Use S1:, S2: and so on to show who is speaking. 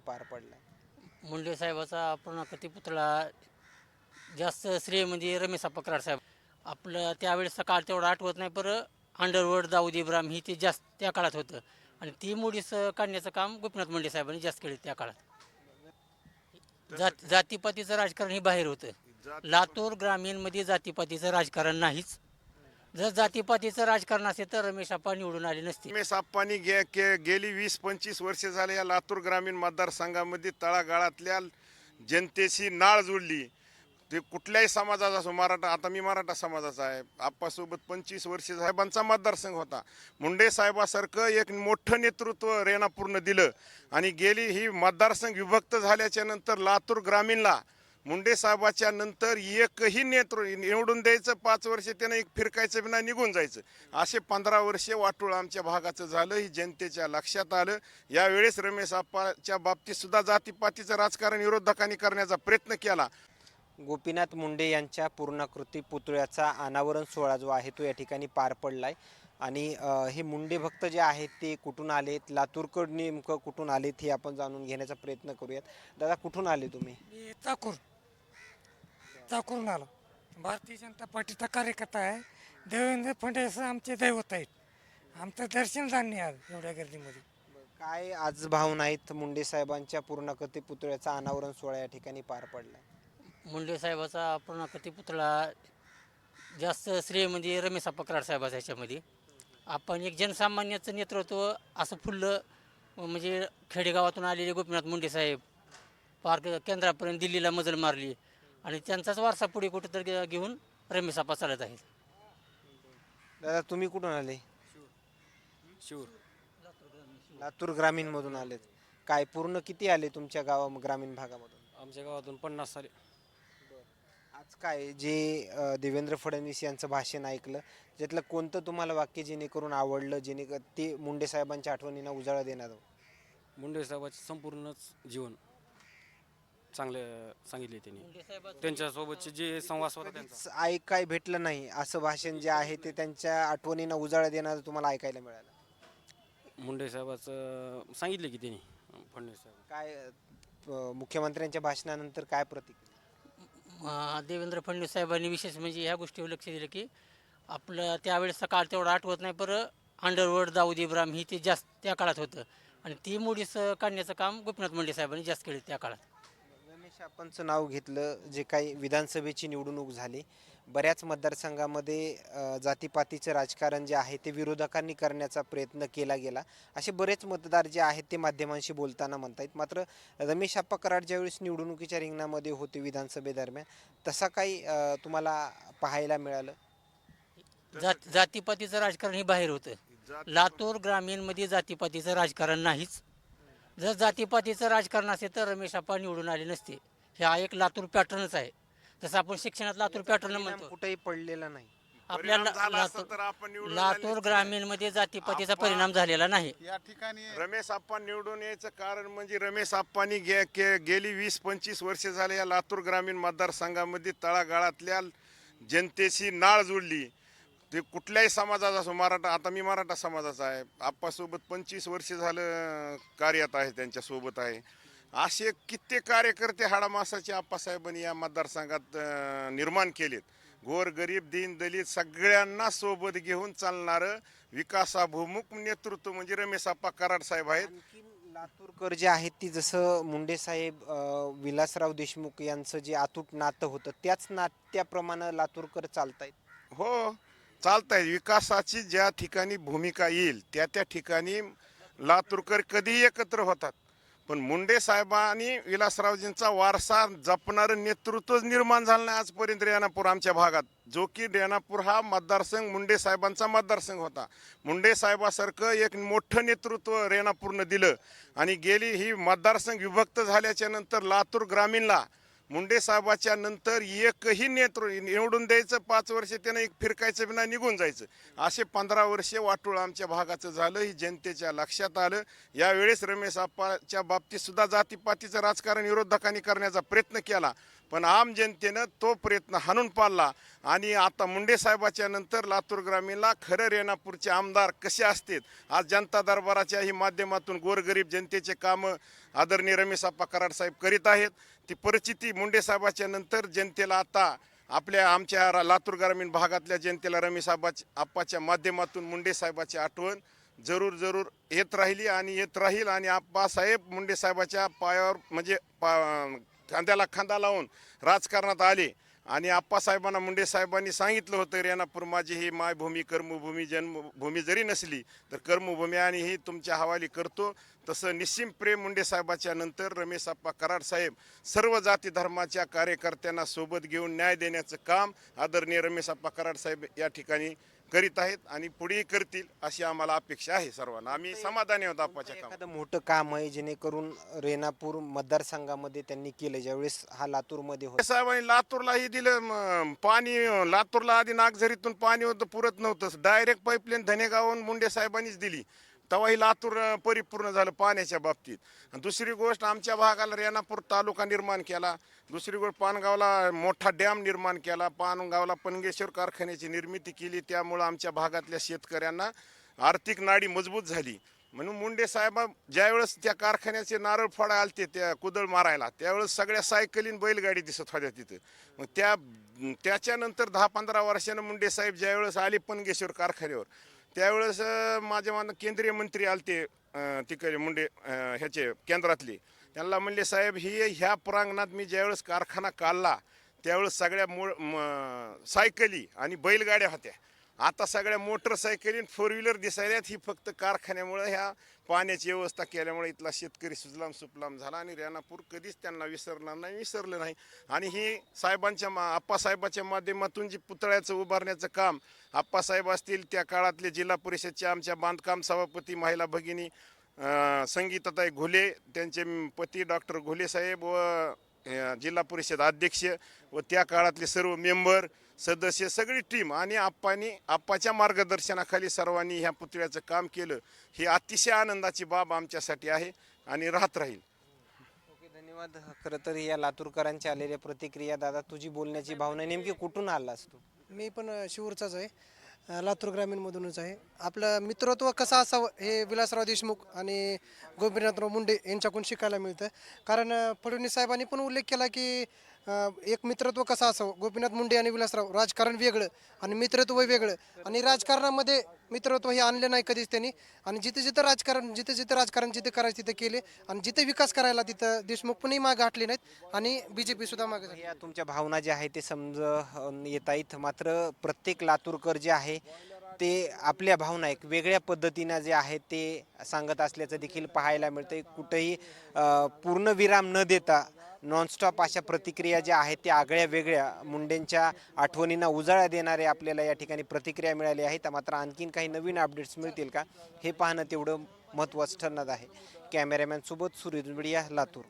S1: पार पडला.
S2: मुंडे साहेबाचा पूर्णाकृती पुतळा जास्त श्रेय म्हणजे रमेश अप्पा साहेब. आपलं त्यावेळेसचा काळ तेवढा आठवत नाही पर अंडरवर्ड दाऊद इब्राम ही ते जास्त त्या काळात होतं. आणि ती मुडीस काढण्याचं काम गोपीनाथ मुंडे साहेबांनी जास्त केलं त्या काळात. जात जातीपातीचं राजकारण हे बाहेर होतं. लातूर ग्रामीणमध्ये जातीपातीचं राजकारण नाहीच. जर जातीपातीचं राजकारण असेल तर रमेश आप्पा निवडून आले नसते.
S3: रमेश आप्पांनी गे के गेली वीस पंचवीस वर्षे झाले या लातूर ग्रामीण मतदारसंघामध्ये तळागाळातल्या जनतेशी नाळ जोडली. ते कुठल्याही समाजाचा असो मराठा आता मी मराठा समाजाचा आहे. आप्पासोबत पंचवीस वर्षे साहेबांचा मतदारसंघ होता. मुंडे साहेबासारखं एक मोठं नेतृत्व रेणापूरनं दिलं. आणि गेली ही मतदारसंघ विभक्त झाल्याच्यानंतर लातूर ग्रामीणला मुंडे साहेबाच्या नंतर एकही नेतृ निवडून द्यायचं पाच वर्ष त्यानं एक फिरकायचं बिना निघून जायचं. असे पंधरा वर्षे वाटोळ आमच्या भागाचं झालं ही जनतेच्या लक्षात आलं. यावेळेस रमेश आप्पाच्या बाबतीत सुद्धा जातीपातीचं राजकारण विरोधकांनी करण्याचा प्रयत्न केला.
S1: गोपीनाथ मुंडे यांच्या पूर्णाकृती पुतळ्याचा अनावरण सोहळा जो आहे तो या ठिकाणी पार पडलाय. आणि अ, हे मुंडे भक्त जे आहेत ते कुठून आलेत लातूरकड नेमकं कुठून आलेत हे आपण जाणून घेण्याचा प्रयत्न करूयात. दादा कुठून आले तुम्ही?
S4: चाकूरून आलो. भारतीय जनता पार्टीचा कार्यकर्ता आहे. देवेंद्र फडणवीस आमचे दैवत आहेत. आमचं दर्शन झालं आज एवढ्या गर्दीमध्ये.
S1: काय आज भावना आहेत मुंडे साहेबांच्या पूर्णाकृती पुतळ्याचा अनावरण सोहळा या ठिकाणी पार पडलाय?
S2: मुंडे साहेबाचा पूर्णाकृती पुतळा जास्त श्रेय म्हणजे रमेश अप्पा कराड साहेबाचा ह्याच्यामध्ये. आपण एक जनसामान्याचं नेतृत्व असं फुललं म्हणजे खेडेगावातून आलेले गोपीनाथ मुंडे साहेब पार्क केंद्रापर्यंत दिल्लीला मजल मारली. आणि त्यांचाच वारसा पुढे कुठेतरी घेऊन रमेश अप्पा चालत आहेत.
S1: दादा तुम्ही कुठून आले?
S5: शिवर.
S1: लातूर ग्रामीण मधून आलेत. काय पूर्ण किती आले तुमच्या गावा ग्रामीण भागामधून?
S5: आमच्या गावातून पन्नास साले
S1: आज काय जे अ, देवेंद्र फडणवीस यांचं भाषण ऐकलं त्यातलं कोणतं तुम्हाला वाक्य जेणेकरून आवडलं जेणे ते मुंडे साहेबांच्या आठवणींना उजाळा देणार
S5: मुंडे साहेबाचे संपूर्णच जीवन. चांगले सांगितले त्यांनी. त्यांच्यासोबतचे जे संवाद होता त्यांचा.
S1: ऐकाय भेटलं नाही असं भाषण जे आहे ते त्यांच्या आठवणींना उजाळा देणारं तुम्हाला ऐकायला मिळालं.
S5: मुंडे साहेबाचं सांगितले की त्यांनी फडणवीस साहेब.
S1: काय अ, मुख्यमंत्र्यांच्या भाषणानंतर काय प्रतिक्रिया?
S2: अं, देवेंद्र फडणवीस साहेबांनी विशेष म्हणजे ह्या गोष्टीवर लक्ष दिलं की आपलं त्यावेळेसचा काळ तेवढा आठवत नाही पर अंडरवर्ल्ड दाऊद इब्राहिम ही ते जास्त त्या काळात होतं. आणि ती मुडीस काढण्याचं काम गोपीनाथ मुंडे साहेबांनी जास्त केलं त्या काळात.
S1: आपणचं नाव घेतलं जे काही विधानसभेची निवडणूक झाली बऱ्याच मतदारसंघामध्ये जातीपातीचं राजकारण जे आहे ते विरोधकांनी करण्याचा प्रयत्न केला गेला. असे बरेच मतदार जे आहेत ते माध्यमांशी बोलताना म्हणतायत. मात्र रमेश आप्पा कराड ज्यावेळेस निवडणुकीच्या रिंगणामध्ये होते विधानसभेदरम्यान तसा काही तुम्हाला पाहायला मिळालं?
S2: जात जातीपातीचं राजकारण हे बाहेर होतं. लातूर ग्रामीणमध्ये जातीपातीचं राजकारण नाहीच. जर जातीपातीचं राजकारण असेल तर रमेश अप्पा निवडून आले नसते. हा एक लातूर पॅटर्नच आहे. जसं आपण शिक्षणात लातूर पॅटर्न
S1: परिणाम
S2: म्हणतो.
S1: कुठेही पडलेला नाही.
S2: आपल्या
S3: परिणाम झाला असता
S2: लातूर
S3: तर आपण निवडून
S2: लातूर
S3: आले नसते.
S2: ग्रामीणमध्ये जातीपातीचा
S3: आपण-
S2: परिणाम झालेला नाही.
S6: या ठिकाणी
S3: रमेश आप्पा निवडून यायचं कारण म्हणजे रमेश आप्पांनी गे के गेली वीस पंचवीस वर्षे झाले या लातूर ग्रामीण मतदारसंघामध्ये तळागाळातल्या जनतेशी नाळ जोडली. ते कुठल्याही समाजाचा असो मराठा आता मी मराठा समाजाचा आहे. आप्पासोबत पंचवीस वर्षे झालं कार्यात आहे त्यांच्यासोबत आहे. असे कित्येक कार्यकर्ते हाडामासाचे आप्पासाहेबांनी या मतदारसंघात निर्माण केलेत. गोर गरीब दीन दलित सगळ्यांना सोबत घेऊन चालणारं विकासाभिमुख नेतृत्व म्हणजे रमेश आप्पा कराड साहेब आहेत.
S1: लातूरकर जे आहेत ती जसं मुंडे साहेब विलासराव देशमुख यांचं जे अतूट नातं होतं त्याच नात्याप्रमाणे लातूरकर चालतायत.
S3: हो चालतंय विकासाची ज्या ठिकाणी भूमिका येईल त्या त्या ठिकाणी लातूरकर कधीही एकत्र होतात. पण मुंडे साहेबांनी विलासरावजींचा वारसा जपणारं नेतृत्वच निर्माण झालं नाही आजपर्यंत रेणापूर आमच्या भागात. जो की रेणापूर हा मतदारसंघ मुंडे साहेबांचा मतदारसंघ होता. मुंडे साहेबासारखं एक मोठं नेतृत्व रेणापूरनं दिलं. आणि गेली ही मतदारसंघ विभक्त झाल्याच्यानंतर लातूर ग्रामीणला मुंडे साहेबाच्या नंतर एकही नेतृ निवडून द्यायचं पाच वर्ष त्यानं एक फिरकायचं बिना निघून जायचं. असे पंधरा वर्षे वाटोळ आमच्या भागाचं झालं ही जनतेच्या लक्षात आलं. यावेळेस रमेश आप्पाच्या बाबतीत सुद्धा जातीपातीचं राजकारण विरोधकांनी करण्याचा प्रयत्न केला. पण आम जनतेनं तो प्रयत्न हाणून पाडला. आणि आता मुंडे साहेबाच्या नंतर लातूर ग्रामीणला खरं रेणापूरचे आमदार कसे असतात आज जनता दरबाराच्याही माध्यमातून गोरगरीब जनतेचे कामं आदरणीय रमेश आप्पा कराड साहेब करीत आहेत. ती परिस्थिती मुंडे साहेबाच्या नंतर जनतेला आता आपल्या आमच्या रा- लातूर ग्रामीण भागातल्या जनतेला रमेश आप्पाच्या माध्यमातून मुंडे साहेबाची आठवण जरूर जरूर येत राहिली आणि येत राहील. आणि आप्पासाहेब मुंडे साहेबाच्या पायावर म्हणजे पा खांद्याला खांदा लावून राजकारणात आले. आणि आप्पासाहेबांना मुंडे साहेबांनी सांगितलं होतं रेणापूर माझी ही मायभूमी कर्मभूमी जन्मभूमी जरी नसली तर कर्मभूमी आणि ही तुमच्या हवाली करतो. तसं निश्चिम प्रेम मुंडे साहेबाच्या नंतर रमेश आप्पा कराड साहेब सर्व जाती धर्माच्या कार्यकर्त्यांना सोबत घेऊन न्याय देण्याचं काम आदरणीय रमेश आप्पा कराड साहेब या ठिकाणी करीत आहेत आणि पुढेही करतील अशी आम्हाला अपेक्षा आहे सर्वांना. आम्ही समाधानी आहोत कामात
S1: एखादं मोठं काम आहे जेणेकरून रेणापूर मतदारसंघामध्ये त्यांनी केलं ज्यावेळेस हा लातूरमध्ये होता.
S3: साहेबांनी लातूरलाही दिलं म, पाणी लातूरला आधी नागझरीतून पाणी होतं पुरत नव्हतं. डायरेक्ट पाईपलाईन धनेगावून मुंडे साहेबांनीच दिली. तेव्हाही लातूर परिपूर्ण झालं पाण्याच्या बाबतीत. आणि दुसरी गोष्ट आमच्या भागाला रेणापूर तालुका निर्माण केला. दुसरी गोष्ट पानगावला मोठा डॅम निर्माण केला. पानगावला पनगेश्वर कारखान्याची निर्मिती केली. त्यामुळं आमच्या भागातल्या शेतकऱ्यांना आर्थिक नाडी मजबूत झाली. म्हणून मुंडे साहेबा ज्यावेळेस त्या कारखान्याचे नारळ फोडा आलते त्या कुदळ मारायला त्यावेळेस सगळ्या सायकलीन बैलगाडी दिसत होत्या तिथं. मग त्या त्याच्यानंतर दहा पंधरा वर्षानं मुंडे साहेब ज्यावेळेस आले पनगेश्वर कारखान्यावर त्यावेळेस माझ्या मान केंद्रीय मंत्री आलते तिकडे मुंडे ह्याचे केंद्रातले. त्यांना म्हणले साहेब ही ह्या प्रांगणात मी ज्यावेळेस कारखाना काढला त्यावेळेस सगळ्या मो सायकली आणि बैलगाड्या होत्या. आता सगळ्या मोटरसायकली फोर व्हीलर दिसायल्यात ही फक्त कारखान्यामुळे ह्या पाण्याची व्यवस्था केल्यामुळे इथला शेतकरी सुजलाम सुफलाम झाला आणि रेणापूर कधीच त्यांना विसरणार नाही विसरलं नाही. आणि ही साहेबांच्या मा आप्पासाहेबाच्या माध्यमातून जी पुतळ्याचं उभारण्याचं काम आप्पासाहेब असतील त्या काळातले जिल्हा परिषदच्या आमच्या बांधकाम सभापती महिला भगिनी संगीताताई घुले त्यांचे पती डॉक्टर घुले साहेब व जिल्हा परिषद अध्यक्ष व त्या काळातले सर्व मेंबर सदस्य सगळी टीम आणि आप्पानी आप्पाच्या मार्गदर्शनाखाली सर्वांनी ह्या पुतळ्याचं काम केलं. ही अतिशय आनंदाची बाब आमच्यासाठी आहे आणि राहत राहील.
S1: ओके धन्यवाद. खरं तर या लातूरकरांच्या आलेल्या प्रतिक्रिया दादा तुझी बोलण्याची भावना नेमकी कुठून आलास तू
S6: मी पण शिवूरचाच आहे. लातूर ग्रामीणमधूनच आहे. आपलं मित्रत्व कसं असावं हे विलासराव देशमुख आणि गोपीनाथराव मुंडे यांच्याकडून शिकायला मिळतं. कारण फडणवीस साहेबांनी पण उल्लेख केला की एक मित्रत्व कसं असावं? गोपीनाथ मुंडे आणि विलासराव राजकारण वेगळं आणि मित्रत्व वेगळं. आणि राजकारणामध्ये मित्रत्व हे आणले नाही कधीच त्यांनी. आणि जिथे जिथं राजकारण जिथे जिथं राजकारण जिथे करायचं तिथे केले आणि जिथे विकास करायला तिथं देशमुख पणही मागे हटले नाहीत आणि बी जे पी सुद्धा मागे
S1: या तुमच्या भावना ज्या आहेत ते समज येत आहेत मात्र प्रत्येक लातूरकर जे आहे ते आपल्या भावना एक वेगळ्या पद्धतीनं जे आहे ते सांगत असल्याचं देखील पाहायला मिळतं कुठंही पूर्ण विराम न देता नॉनस्टॉप अशा प्रतिक्रिया ज्या आहेत त्या आगळ्या वेगळ्या मुंडेंच्या आठवणींना उजाळा देणारे आपल्याला या ठिकाणी प्रतिक्रिया मिळाली आहेत मात्र आणखीन काही नवीन अपडेट्स मिळतील का हे पाहणं तेवढं महत्त्वाचं ठरणार आहे. कॅमेरामॅनसोबत सुरेश मीडिया लातूर.